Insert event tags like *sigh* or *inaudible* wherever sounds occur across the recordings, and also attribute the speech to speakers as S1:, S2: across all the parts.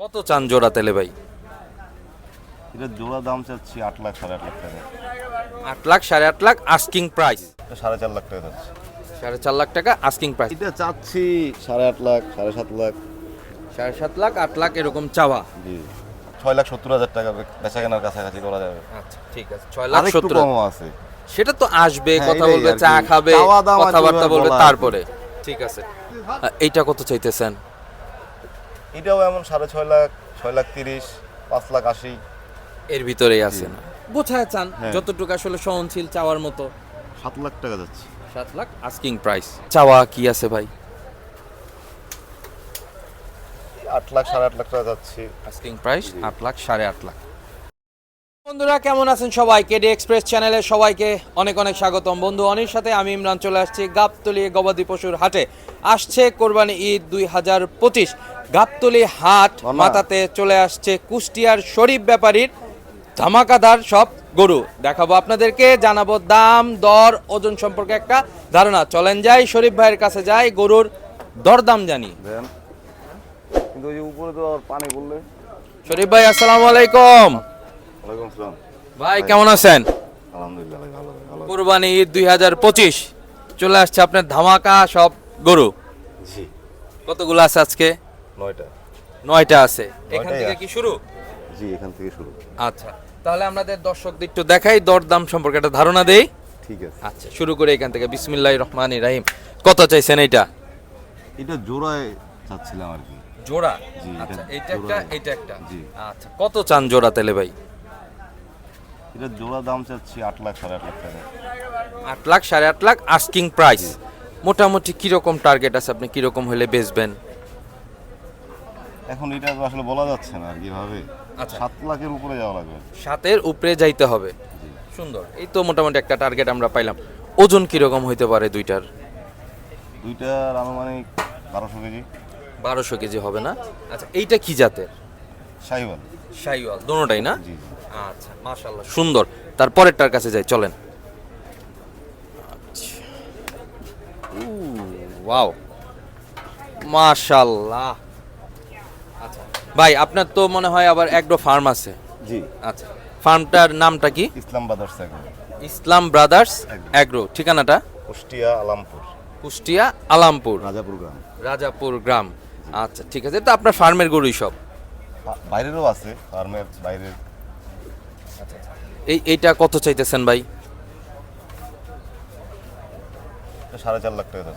S1: কত চান জোড়া তেলে ভাই?
S2: এটা জোড়া দাম চাচ্ছি আট লাখ সাড়ে আট লাখ টাকা।
S1: আট লাখ সাড়ে আট লাখ আস্কিং প্রাইস
S2: সাড়ে চার লাখ টাকা যাচ্ছে
S1: সাড়ে চার লাখ টাকা আস্কিং প্রাইস
S2: এটা চাচ্ছি সাড়ে আট লাখ সাড়ে সাত লাখ।
S1: সাড়ে সাত লাখ আট লাখ এরকম চাওয়া।
S2: জি। ছয় লাখ সত্তর হাজার টাকা বেচা কেনার কাছাকাছি করা যাবে।
S1: আচ্ছা ঠিক আছে। ছয় লাখ সত্তর
S2: আছে।
S1: সেটা তো আসবে
S2: হ্যাঁ,
S1: কথা বলবে চা খাবে কথাবার্তা বলবে। তারপরে। ঠিক আছে। এইটা কত চাইতেছেন?
S2: এটাও এমন সাড়ে ছয় লাখ ছয় লাখ তিরিশ পাঁচ লাখ আশি।
S1: এর ভিতরেই আছে না? বোঝায় চান
S2: হ্যাঁ।
S1: যতটুকু আসলে সহনশীল চাওয়ার মতো।
S2: সাত লাখ টাকা যাচ্ছে।
S1: সাত লাখ? আস্কিং প্রাইস চাওয়া কি আছে ভাই?
S2: আট লাখ সাড়ে আট লাখ টাকা যাচ্ছে।
S1: আস্কিং প্রাইস আট লাখ সাড়ে আট লাখ। বন্ধুরা কেমন আছেন সবাই? কেডি এক্সপ্রেস চ্যানেলে সবাইকে অনেক অনেক স্বাগতম। বন্ধু অনির সাথে আমি ইমরান চলে আসছি গাবতলি গবাদি পশুর হাটে। আসছে কোরবানি ঈদ দুই হাজার পঁচিশ। গাবতলি হাট। মাথাতে চলে আসছে কুষ্টিয়ার শরীফ ব্যাপারীর ধামাকাদার সব গরু। দেখাবো আপনাদেরকে জানাব দাম দর ওজন সম্পর্কে একটা ধারণা। চলেন যাই শরীফ ভাইয়ের কাছে যাই গরুর দরদাম জানি।
S2: কিন্তু উপরে তো পানি বললে
S1: শরীফ ভাই আসসালামু আলাইকুম। ভাই কেমন আছেন?
S2: আলহামদুলিল্লাহ ভালো ভালো।
S1: কোরবানি ঈদ দুই হাজার পঁচিশ। চলে আসছে আপনার ধামাকা সব গরু।
S2: জি।
S1: কতগুলো আছে আজকে?
S2: নয়টা।
S1: নয়টা আছে। এখান থেকে কি শুরু?
S2: জি এখান থেকে শুরু।
S1: আচ্ছা তাহলে আমাদের দর্শকদের একটু দেখাই দরদাম সম্পর্কে একটা ধারণা দেই।
S2: ঠিক আছে।
S1: আচ্ছা শুরু করে এখান থেকে। বিসমিল্লাহ রহমান রাহিম। কত চাইছেন এইটা?
S2: এটা জোড়ায় চাচ্ছিলাম আর কি।
S1: জোড়া?
S2: এটা
S1: আচ্ছা এইটা একটা। এইটা একটা।
S2: জি।
S1: আচ্ছা কত চান জোড়া তেলে ভাই?
S2: এটা জোড়া দাম চাচ্ছি আট লাখ সাড়ে আট লাখ টাকা।
S1: আট লাখ সাড়ে আট লাখ আস্কিং প্রাইস মোটামুটি কীরকম টার্গেট আছে আপনি কীরকম হলে বেচবেন?
S2: এখন এটা আসলে বলা যাচ্ছে না আর কি ভাবে
S1: আচ্ছা।
S2: সাত লাখের উপরে যাওয়া লাগবে।
S1: সাতের উপরে যাইতে হবে। সুন্দর। এই তো মোটামুটি একটা টার্গেট আমরা পাইলাম। ওজন কীরকম হইতে পারে দুইটার?
S2: দুইটার আনুমানিক বারোশো কেজি।
S1: বারোশো কেজি হবে না? আচ্ছা এইটা কি জাতের?
S2: সাইওয়াল।
S1: শাইওয়াল দোনোটাই না? আচ্ছা মাশাল্লাহ সুন্দর। তারপরেরটার কাছে যাই চলেন। ওয়াও। মাশাল্লাহ আচ্ছা। ভাই আপনার তো মনে হয় আবার এগ্রো ফার্ম আছে।
S2: জি।
S1: আচ্ছা। ফার্মটার নামটা কি?
S2: ইসলাম বাদার্স একবার
S1: ইসলাম ব্রাদার্স। অ্যাগ্রো। ঠিকানাটা?
S2: কুষ্টিয়া আলামপুর।
S1: কুষ্টিয়া আলামপুর।
S2: রাজাপুর গ্রাম।
S1: রাজাপুর গ্রাম। আচ্ছা ঠিক আছে। তো আপনার ফার্মের গরুই সব।
S2: বাইরেরও আছে। ফার্মের বাইরের
S1: এই এইটা কত চাইতেছেন ভাই?
S2: সাড়ে চার লাখ টাকা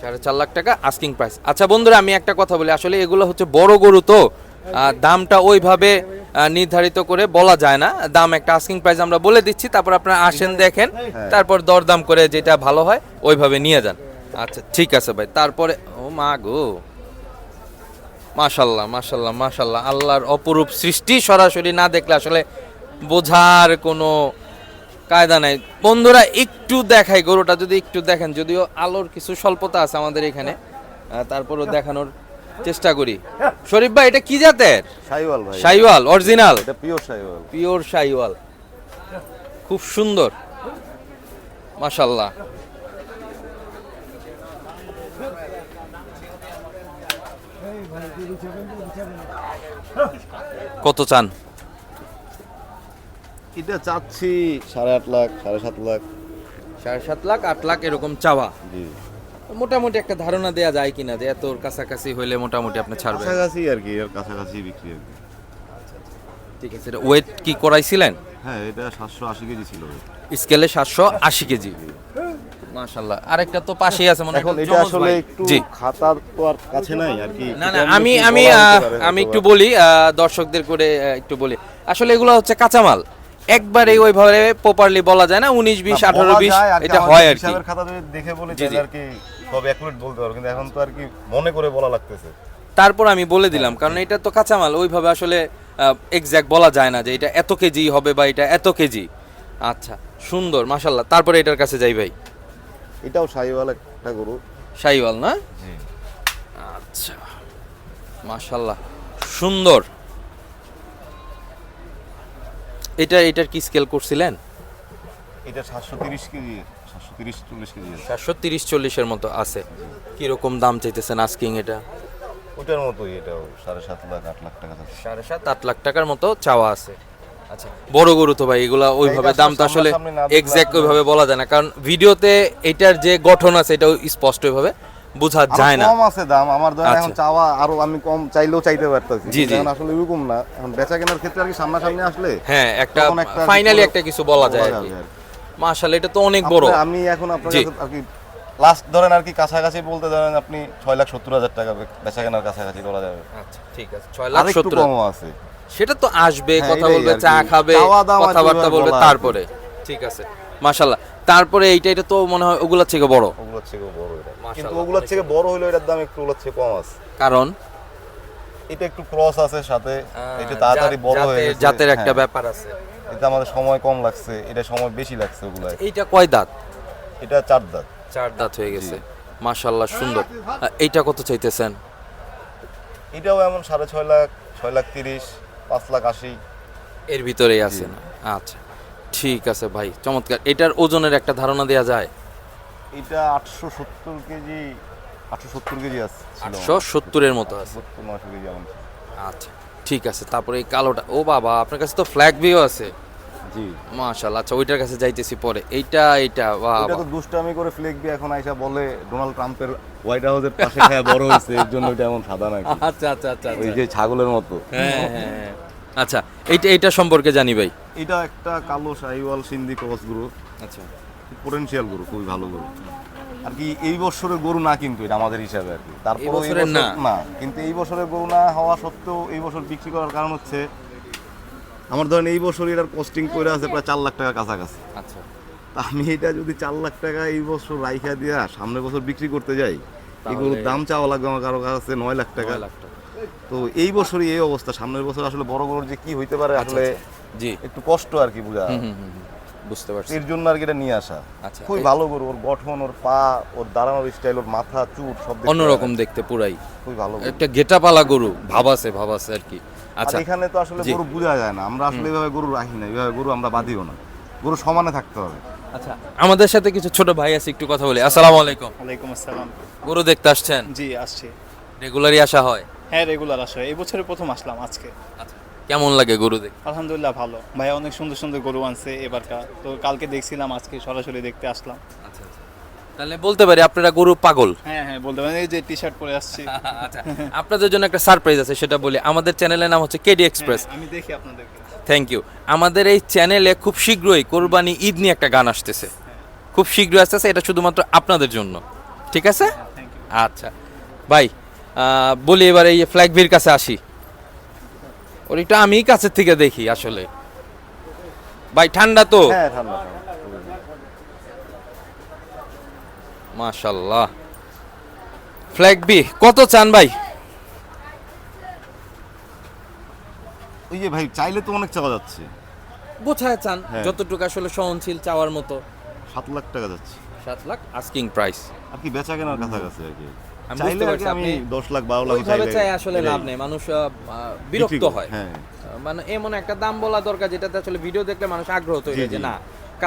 S1: সাড়ে চার লাখ টাকা আস্কিং প্রাইস আচ্ছা বন্ধুরা আমি একটা কথা বলি। আসলে এগুলো হচ্ছে বড় গরু তো। দামটা ওইভাবে নির্ধারিত করে বলা যায় না। দাম একটা আস্কিং প্রাইস আমরা বলে দিচ্ছি। তারপর আপনারা আসেন দেখেন। তারপর দরদাম করে যেটা ভালো হয় ওইভাবে নিয়ে যান। আচ্ছা ঠিক আছে ভাই। তারপরে ও মা গো। মাশাল্লাহ মাশাল্লাহ মাশাল্লাহ। আল্লাহর অপরূপ সৃষ্টি সরাসরি না দেখলে আসলে বোঝার কোনো কায়দা নাই। বন্ধুরা একটু দেখাই গরুটা যদি একটু দেখেন যদিও আলোর কিছু স্বল্পতা আছে আমাদের এখানে তারপরও দেখানোর চেষ্টা করি। শরীফ ভাই এটা কি জাতের?
S2: সাইওয়াল ভাই।
S1: শাইওয়াল অরিজিনাল?
S2: এটা পিওর সাইওয়াল।
S1: পিওর শাইওয়াল খুব সুন্দর। মাশাল্লাহ কত চান?
S2: এটা চাচ্ছি? সাড়ে আট লাখ সাড়ে সাত লাখ।
S1: সাড়ে সাত লাখ আট লাখ এরকম চাওয়া?
S2: জি।
S1: মোটামুটি একটা ধারণা দেয়া যায় কিনা যে এত কাছাকাছি হইলে মোটামুটি আপনি ছাড়বেন?
S2: কাছাকাছি আর কি এর কাছাকাছি বিক্রি আর কি।
S1: ঠিক আছে ওয়েট কি করাইছিলেন?
S2: হ্যাঁ এটা সাতশো আশি কেজি ছিল
S1: স্কেলে সাতশো আশি কেজি। মাশাল্লাহ আরেকটা তো পাশেই আছে মনে হয়
S2: এখন এটা আসলে একটু তো আর কাছে নাই আর কি
S1: না না আমি আমি আমি একটু বলি দর্শকদের করে একটু বলি। আসলে এগুলো হচ্ছে কাঁচামাল। একবারে ওইভাবে প্রপারলি বলা যায় না উনিশ বিশ আঠারো বিশ এটা হয় আর কি।
S2: হিসাবের খাতা দেখে বলি। আর কি সব অ্যাকুরেট বলতে পারব কিন্তু এখন তো আর কি মনে করে বলা লাগতেছে।
S1: তারপর আমি বলে দিলাম কারণ এটা তো কাঁচামাল ওইভাবে আসলে এক্স্যাক্ট বলা যায় না যে এটা এত কেজি হবে বা এটা এত কেজি। আচ্ছা সুন্দর মাশাল্লাহ তারপরে এটার কাছে যাই ভাই।
S2: এটাও সাইওয়াল একটা গরু।
S1: শাইওয়াল না?
S2: জি।
S1: আচ্ছা মাশাল্লাহ সুন্দর। এটা এটার কি স্কেল করছিলেন?
S2: এটা সাতশো তিরিশ কেজি সাতশো তিরিশ চল্লিশ কেজি
S1: তিরিশ চল্লিশের মতো আছে। কীরকম দাম চাইতেছেন আস্কিং এটা?
S2: ওটার মতোই এটাও সাড়ে সাত লাখ আট লাখ টাকা
S1: সাড়ে সাত আট লাখ টাকার মতো চাওয়া আছে। আচ্ছা বড় গরু তো ভাই এগুলা ওইভাবে দাম তো
S2: আসলে
S1: আসলে- ওইভাবে বলা যায় না। কারণ ভিডিওতে এটার যে গঠন আছে এটাও স্পষ্ট ওইভাবে। বোঝা যায় না।
S2: কম আছে দাম। আমার ধরেন এখন
S1: আচ্ছা।
S2: চাওয়া আরও আমি কম চাইলেও চাইতে পারতেছি।
S1: জি, জি।
S2: আসলে ওরকম না। এখন বেচা কেনার ক্ষেত্রে আর কি সামনাসামনি আসলে
S1: হ্যাঁ একটা ফাইনালি একটা কিছু বলা যায় আর কি। মাশাআল্লাহ এটা তো অনেক বড়।
S2: আমি এখন আপনার কাছে আর কি লাস্ট ধরেন আর কি কাছাকাছি বলতে ধরেন আপনি ছয় লাখ সত্তর হাজার টাকা বেচা কেনার কাছাকাছি করা যাবে।
S1: আচ্ছা ঠিক আছে। ছয় লাখ সত্তর
S2: আছে।
S1: সেটা তো আসবে
S2: হ্যাঁ,
S1: কথা বলবে চা খাবে কথাবার্তা বলবে। তারপরে। ঠিক আছে। মাশাল্লাহ তারপরে এইটা এটা তো মনে হয় ওগুলোর থেকে বড়।
S2: ওগুলোর থেকে বড় এটা। কিন্তু ওগুলোর থেকে বড় হলো এটার দাম একটু ওগুলোর থেকে কম আছে।
S1: কারণ?
S2: এটা একটু ক্রস আছে সাথে। এটা তাড়াতাড়ি বড় হয়ে গেছে।
S1: জাতের একটা
S2: হ্যাঁ।
S1: ব্যাপার আছে।
S2: এটা আমাদের সময় কম লাগছে। এটা সময় বেশি লাগছে ওগুলো
S1: এইটা কয় দাঁত?
S2: এটা চার দাঁত।
S1: চার দাঁত হয়ে গেছে। মাশাল্লাহ সুন্দর। এইটা কত চাইতেছেন?
S2: এটাও এমন সাড়ে ছয় লাখ ছয় লাখ তিরিশ পাঁচ লাখ আশি।
S1: এর ভিতরেই আছে না? আচ্ছা। ঠিক আছে ভাই চমৎকার। এটার ওজনের একটা ধারণা দেওয়া যায়।
S2: এটা আটশো সত্তর কেজি আটশো সত্তর কেজি আছে।
S1: আটশো সত্তরের মতো আছে।
S2: নশো কেজি এমন
S1: আচ্ছা ঠিক আছে তারপরে এই কালোটা। ও বাবা আপনার কাছে তো ফ্ল্যাগ ভিউ আছে।
S2: জি।
S1: মাশাল্লাহ আচ্ছা ওইটার কাছে যাইতেছি পরে। এইটা এইটা বাহ
S2: এটা তো দুষ্টামি করে ফ্লেক দিয়ে এখন আইসা বলে ডোনাল্ড ট্রাম্পের হোয়াইট হাউসের পাশে খায় বড় হয়েছে এর জন্য এটা এমন সাদা নাকি?
S1: আচ্ছা আচ্ছা আচ্ছা
S2: ওই যে ছাগলের মতো।
S1: হ্যাঁ হ্যাঁ হ্যাঁ। আচ্ছা এইটা এইটা সম্পর্কে জানি ভাই।
S2: এটা একটা কালো শাহিওয়াল সিন্ধি ক্রস গরু।
S1: আচ্ছা।
S2: পোটেনশিয়াল গরু খুবই ভালো গরু। আর কি এই বছরের গরু না কিন্তু এটা আমাদের হিসাবে আর কি। তারপর
S1: বছরের না?
S2: না কিন্তু এই বছরের গরু না হওয়া সত্ত্বেও এই বছর বিক্রি করার কারণ হচ্ছে আমার ধরেন এই বছর এটার কস্টিং করে আছে প্রায় চার লাখ টাকা কাছাকাছি।
S1: আচ্ছা।
S2: তা আমি এটা যদি চার লাখ টাকা এই বছর রাইখা দিয়া সামনের বছর বিক্রি করতে যাই এই গরুর দাম চাওয়া লাগবে আমার কারও কাছে নয় লাখ টাকা।
S1: লাখ টাকা।
S2: তো এই বছরই এই অবস্থা সামনের বছর আসলে বড় গরুর যে কি হইতে পারে
S1: আচ্ছা,
S2: আসলে
S1: আচ্ছা। জি।
S2: একটু কষ্ট আর কি বুঝা।
S1: বুঝতে পারছি।
S2: এর জন্য আর কি এটা নিয়ে আসা।
S1: আচ্ছা
S2: খুবই ভালো গরু ওর গঠন ওর পা ওর দাঁড়ানোর স্টাইল ওর মাথা চুট সব
S1: অন্যরকম দেখতে পুরাই।
S2: খুবই ভালো
S1: একটা গেটা পালা গরু ভাব আছে ভাব আছে আর কি আচ্ছা
S2: এখানে তো আসলে গরু বোঝা যায় না। আমরা আসলে এভাবে গরু রাখি না এভাবে গরু আমরা বাঁধিও না। গরু সমানে থাকতে হবে।
S1: আচ্ছা আমাদের সাথে কিছু ছোট ভাই আছে একটু কথা বলি। আসসালামু আলাইকুম।
S3: ওয়ালাইকুম আসসালাম।
S1: গরু দেখতে আসছেন?
S3: জি আসছি।
S1: রেগুলারই আসা হয়?
S3: হ্যাঁ রেগুলার আসা হয়। এই বছরে প্রথম আসলাম আজকে।
S1: আচ্ছা। কেমন লাগে গরু দেখতে?
S3: আলহামদুলিল্লাহ ভালো। ভাইয়া অনেক সুন্দর সুন্দর গরু আনছে এবারকার। তো কালকে দেখছিলাম আজকে সরাসরি দেখতে আসলাম।
S1: আচ্ছা আচ্ছা। তাহলে বলতে পারি আপনারা গরু পাগল?
S3: হ্যাঁ হ্যাঁ বলতে পারেন। এই যে টি শার্ট পরে আসছি। *laughs*
S1: আচ্ছা আপনাদের জন্য একটা সারপ্রাইজ আছে সেটা বলি। আমাদের চ্যানেলের নাম হচ্ছে কেডি এক্সপ্রেস
S3: হ্যাঁ, আমি দেখি আপনাদেরকে।
S1: থ্যাংক ইউ আমাদের এই চ্যানেলে খুব শীঘ্রই কোরবানি ঈদ নিয়ে একটা গান আসতেছে। খুব শীঘ্রই আসতেছে এটা শুধুমাত্র আপনাদের জন্য। ঠিক আছে? আচ্ছা। ভাই বলি এবার এই ফ্ল্যাগ ভির কাছে আসি। ওর একটু আমি কাছের থেকে দেখি আসলে। ভাই ঠান্ডা তো?
S2: হ্যাঁ ঠান্ডা।
S1: মাশাল্লাহ। ফ্ল্যাগ বি কত চান ভাই?
S2: ওই যে ভাই চাইলে তো অনেক চাওয়া যাচ্ছে।
S1: বোঝায় চান
S2: হ্যাঁ।
S1: যতটুকু আসলে সহনশীল চাওয়ার মতো।
S2: সাত লাখ টাকা যাচ্ছে।
S1: সাত লাখ আস্কিং প্রাইস
S2: আর কি বেচা কেনার কথা কাছাকাছি আর কি।
S1: আমি বুঝতে পারছি, আপনি
S2: দশ লাখ বারো লাখ চাইলে
S1: চাই আসলে লাভ নেই। মানুষ বিরক্ত হয়।
S2: হ্যাঁ।
S1: মানে এমন একটা দাম বলা দরকার যেটাতে আসলে ভিডিও দেখলে মানুষ আগ্রহ তৈরি হয় যে না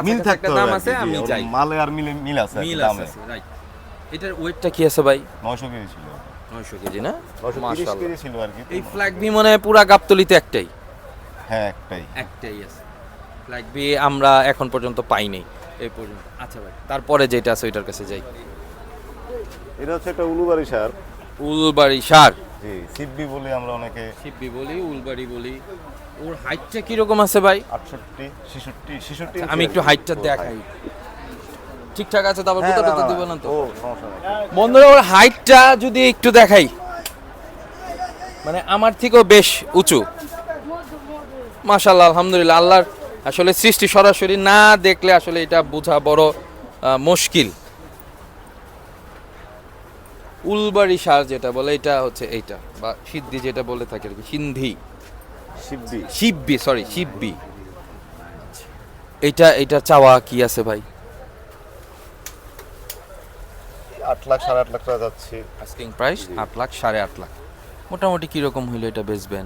S2: মিল থাকতে
S1: দাম আছে আমি যাই
S2: মালে আর মিলে মিল আছে
S1: মিল আছে রাইট এটার ওয়েটটা কি আছে ভাই?
S2: নয়শো কেজি ছিল।
S1: নয়শো কেজি না?
S2: নয়শো তিরিশ
S1: মাশাআল্লাহ।
S2: কেজি ছিল আর কি
S1: এই ফ্ল্যাগ বি মনে হয় পুরা গাবতলিতে একটাই?
S2: হ্যাঁ একটাই।
S1: একটাই আছে। ফ্ল্যাগ বি আমরা এখন পর্যন্ত পাইনি এই পর্যন্ত। আচ্ছা ভাই তারপরে যেটা আছে ওইটার কাছে যাই।
S2: এটা হচ্ছে একটা উলুবাড়ি সার।
S1: উলবাড়ি সার?
S2: জি সিব্বি বলি আমরা অনেকে।
S1: শিববি বলি উলবাড়ি বলি। ওর হাইটটা কীরকম আছে ভাই?
S2: আটষট্টি ছেষট্টি ছেষট্টি
S1: আমি একটু হাইটটা দেখাই। ঠিকঠাক আছে তারপর
S2: হ্যাঁ,
S1: জুতাটা দিব না তো? বন্ধুরা ওর হাইটটা যদি একটু দেখাই। মানে আমার থেকেও বেশ উঁচু। মাশাল্লাহ আলহামদুলিল্লাহ আল্লাহর আসলে সৃষ্টি সরাসরি না দেখলে আসলে এটা বোঝা বড় মুশকিল। উলবাড়ি সার যেটা বলে এটা হচ্ছে এইটা বা সিদ্ধি যেটা বলে থাকে আর কি সিন্ধি।
S2: সিব্বি।
S1: শিববি সরি শিববি এইটা এটা চাওয়া কি আছে ভাই?
S2: আট লাখ সাড়ে আট লাখ টাকা যাচ্ছে।
S1: আস্কিং প্রাইস আট লাখ সাড়ে আট লাখ। মোটামুটি কীরকম হইলে এটা বেচবেন?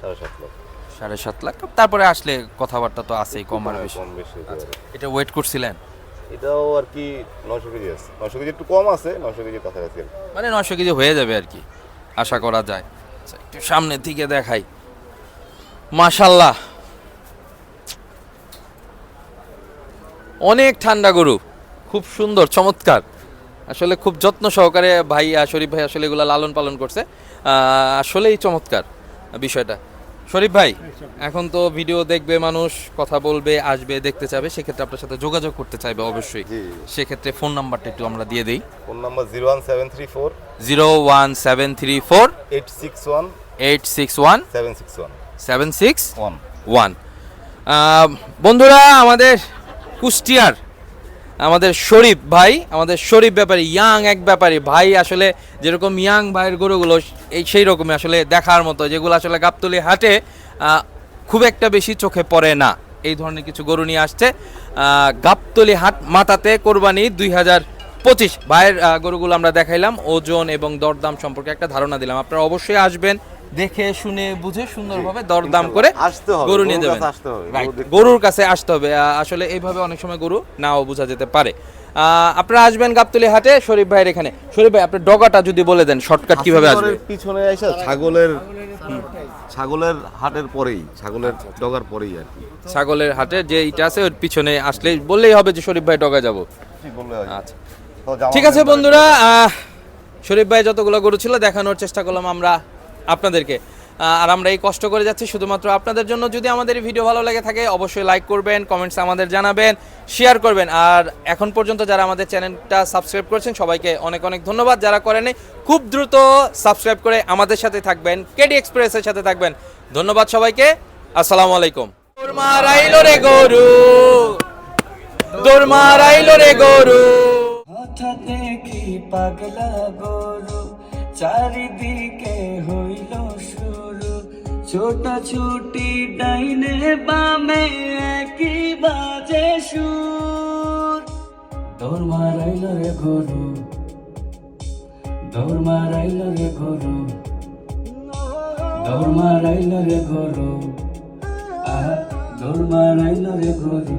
S2: সাড়ে সাত লাখ।
S1: সাড়ে সাত লাখ। তারপরে আসলে কথাবার্তা তো আছেই কম আর বেশি।
S2: পারে।
S1: এটা ওয়েট করছিলেন?
S2: এটাও আর কি নয়শো কেজি আছে। নয়শো কেজি একটু কম আছে নয়শো কেজি কাছাকাছি আর।
S1: মানে নশো কেজি হয়ে যাবে আর কি আশা করা যায়। আচ্ছা, একটু সামনের দিকে দেখাই। মাশাল্লাহ অনেক ঠান্ডা গরু খুব সুন্দর চমৎকার। আসলে খুব যত্ন সহকারে ভাই আহ, শরীফ ভাই আসলে এগুলো লালন পালন করছে। আহ, আসলেই চমৎকার বিষয়টা। শরীফ ভাই এখন তো ভিডিও দেখবে মানুষ কথা বলবে আসবে দেখতে চাবে সেক্ষেত্রে আপনার সাথে যোগাযোগ করতে চাইবে অবশ্যই।
S2: জি।
S1: সেক্ষেত্রে ফোন নাম্বারটা একটু আমরা দিয়ে দিই।
S2: Phone number zero one seven three four
S1: zero one seven three four
S2: eight six one
S1: eight six one
S2: seven six one
S1: seven six
S2: one
S1: one বন্ধুরা আমাদের কুষ্টিয়ার আমাদের শরীফ ভাই, আমাদের শরীফ ব্যাপারী, ইয়াং এক ব্যাপারী। ভাই আসলে যেরকম ইয়াং ভাইয়ের গরুগুলো, এই সেই রকমই আসলে দেখার মতো, যেগুলো আসলে গাবতলি হাটে খুব একটা বেশি চোখে পড়ে না। এই ধরনের কিছু গরু নিয়ে আসছে। গাবতলি হাট মাতাতে কোরবানি দুই হাজার পঁচিশ। ভাইয়ের গরুগুলো আমরা দেখাইলাম। ওজন এবং দরদাম সম্পর্কে একটা ধারণা দিলাম। আপনারা অবশ্যই আসবেন। দেখে শুনে বুঝে সুন্দরভাবে দরদাম করে
S2: আসতে হবে,
S1: গরু নিয়ে যাবেন। গরুর কাছে আসতে হবে। আসলে এইভাবে অনেক সময় গরু নাও বোঝা যেতে পারে। আপনারা আসবেন গাবতলি হাটে শরীফ ভাইয়ের এখানে। শরীফ ভাই আপনার ডগাটা যদি বলে দেন শর্টকাট কীভাবে আসবে?
S2: পিছনে এসে ছাগলের ছাগলের হাটের পরেই ছাগলের ডগার পরেই আর কি।
S1: ছাগলের হাটে যে এটা আছে ওর পিছনে আসলে বললেই হবে যে শরীফ ভাই ডগা যাব। আচ্ছা। ঠিক আছে বন্ধুরা আহ, শরীফ ভাই যতগুলো গরু ছিল দেখানোর চেষ্টা করলাম আমরা। আপনাদেরকে। আর আমরা এই কষ্ট করে যাচ্ছি শুধুমাত্র আপনাদের জন্য। যদি আমাদের ভিডিও ভালো লাগে থাকে, অবশ্যই লাইক করবেন কমেন্টস আমাদের জানাবেন শেয়ার করবেন। আর এখন পর্যন্ত যারা আমাদের চ্যানেলটা সাবস্ক্রাইব করেছেন, সবাইকে অনেক অনেক ধন্যবাদ। যারা করেনি খুব দ্রুত সাবস্ক্রাইব করে আমাদের সাথে থাকবেন কেডি এক্সপ্রেসের সাথে থাকবেন। ধন্যবাদ সবাইকে। আসসালামু আলাইকুম। মারাইলো রে গরু। মারাইলো রে
S4: চারিদিকে শুরু ছোট ছুটি ডাইনে বামে একই বাজে সুর দৌড় মারাইল রে গরু দৌড় মারাইল রে গরু দৌড় মারাইল রে গরু আহা দৌড় মারাইল রে গরু